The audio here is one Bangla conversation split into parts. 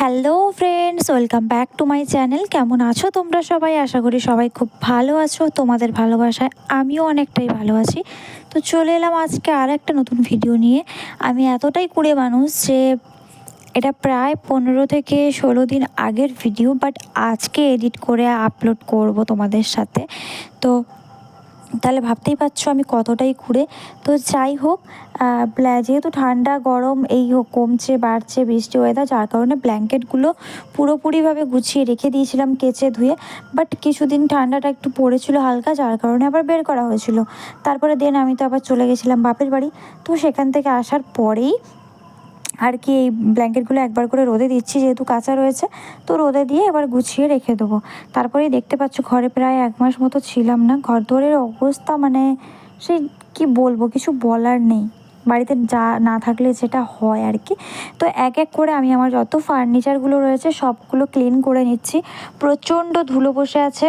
Hello friends welcome back to my channel কেমন আছো তোমরা সবাই? আশা করি সবাই খুব ভালো আছো। তোমাদের ভালোবাসায় আমিও অনেকটাই ভালো আছি। তো চলে এলাম আজকে আর একটা নতুন ভিডিও নিয়ে। আমি এতটাই কুড়ে মানুষ যে এটা প্রায় পনেরো থেকে ষোলো দিন আগের ভিডিও বাট আজকে এডিট করে আপলোড করব তোমাদের সাথে। তো তাহলে ভাবতেই পারছ আমি কতটাই কুড়ে তো যাই হোক যেহেতু ঠান্ডা, গরম, এই হোক, কমছে, বাড়ছে, বৃষ্টি ওয়েদার যার কারণে ব্ল্যাঙ্কেটগুলো পুরোপুরিভাবে গুছিয়ে রেখে দিয়েছিলাম কেচে ধুয়ে। বাট কিছুদিন ঠান্ডাটা একটু পড়েছিল হালকা, যার কারণে আবার বের করা হয়েছিল। তারপরে দেন আমি তো আবার চলে গেছিলাম বাপের বাড়ি। তো সেখান থেকে আসার পরেই আর কি এই ব্ল্যাঙ্কেটগুলো একবার করে রোদে দিচ্ছি, যেহেতু কাঁচা রয়েছে, তো রোদে দিয়ে এবার গুছিয়ে রেখে দেবো। তারপরেই দেখতে পাচ্ছ ঘরে প্রায় এক মাস মতো ছিলাম না। ঘর দোরের অবস্থা মানে সে কি বলব, কিছু বলার নেই। বাড়িতে যা না থাকলে যেটা হয় আর কি। তো এক এক করে আমি আমার যত ফার্নিচারগুলো রয়েছে সবগুলো ক্লিন করে নিচ্ছি। প্রচণ্ড ধুলো বসে আছে।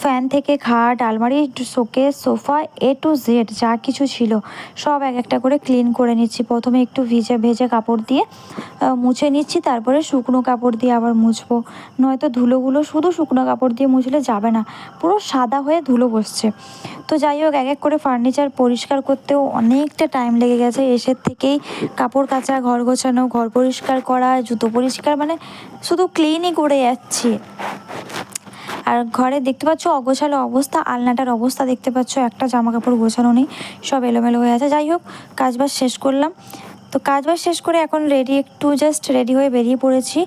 ফ্যান থেকে খাট, আলমারি showcase sofa A to Z যা কিছু ছিল, সব এক একটা করে ক্লিন করে নিচ্ছি। প্রথমে একটু ভিজে ভেজে কাপড় দিয়ে মুছে নিচ্ছি, তারপরে শুকনো কাপড় দিয়ে আবার মুছবো। নয়তো ধুলোগুলো শুধু শুকনো কাপড় দিয়ে মুছলে যাবে না, পুরো সাদা হয়ে ধুলো বসছে। তো যাই হোক, এক এক করে ফার্নিচার পরিষ্কার করতেও অনেকটা টাইম লেগে গেছে। এসের থেকেই কাপড় কাচা, ঘর গোছানো, ঘর পরিষ্কার করা, জুতো পরিষ্কার মানে শুধু ক্লিনই করে যাচ্ছি। আর ঘরে দেখতে পাচ্ছ অগোছালো অবস্থা, আলনাটার অবস্থা দেখতে পাচ্ছ, একটা জামা কাপড় গোছানো নেই, সব এলোমেলো হয়ে আছে। যাই হোক, কাজবাজ শেষ করলাম। তো কাজবাজ শেষ করে এখন রেডি একটু জাস্ট রেডি হয়ে বেরিয়ে পড়েছি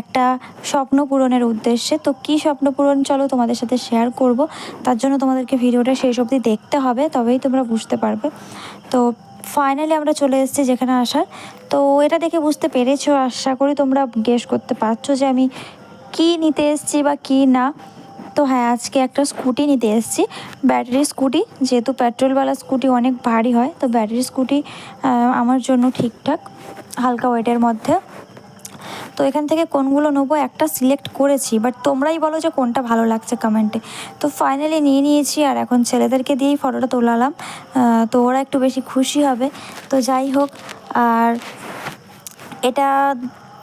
একটা স্বপ্ন পূরণের উদ্দেশ্যে। তো কী স্বপ্ন পূরণ চলো তোমাদের সাথে শেয়ার করব। তার জন্য তোমাদেরকে ভিডিওটা শেষ অবধি দেখতে হবে, তবেই তোমরা বুঝতে পারবে। তো ফাইনালি আমরা চলে এসেছি যেখানে আসার। তো এটা দেখে বুঝতে পেরেছ, আশা করি তোমরা গেস করতে পারছ যে আমি কী নিতে এসেছি বা কী না। তো হ্যাঁ আজকে একটা স্কুটি নিতে এসেছি। ব্যাটারি স্কুটি, যেহেতু পেট্রোলওয়ালা স্কুটি অনেক ভারী হয়, তো ব্যাটারি স্কুটি আমার জন্য ঠিকঠাক, হালকা ওয়েটের মধ্যে। তো এখান থেকে কোনগুলো নেব একটা সিলেক্ট করেছি বাট তোমরাই বলো যে কোনটা ভালো লাগছে কমেন্টে তো ফাইনালি নিয়ে নিয়েছি, আর এখন ছেলেদেরকে দিয়েই ফটোটা তোলালাম। তো ওরা একটু বেশি খুশি হবে। তো যাই হোক, আর এটা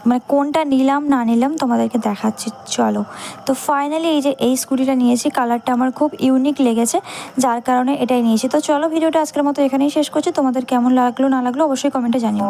মানে কোনটা নিলাম, না নিলাম তোমাদেরকে দেখাচ্ছি, চলো। তো ফাইনালি এই যে এই স্কুটিটা নিয়েছি কালারটা আমার খুব ইউনিক লেগেছে, যার কারণে এটাই নিয়েছি। তো চলো, ভিডিওটা আজকের মতো এখানেই শেষ করছি। তোমাদের কেমন লাগল, না লাগল অবশ্যই কমেন্টে জানিও।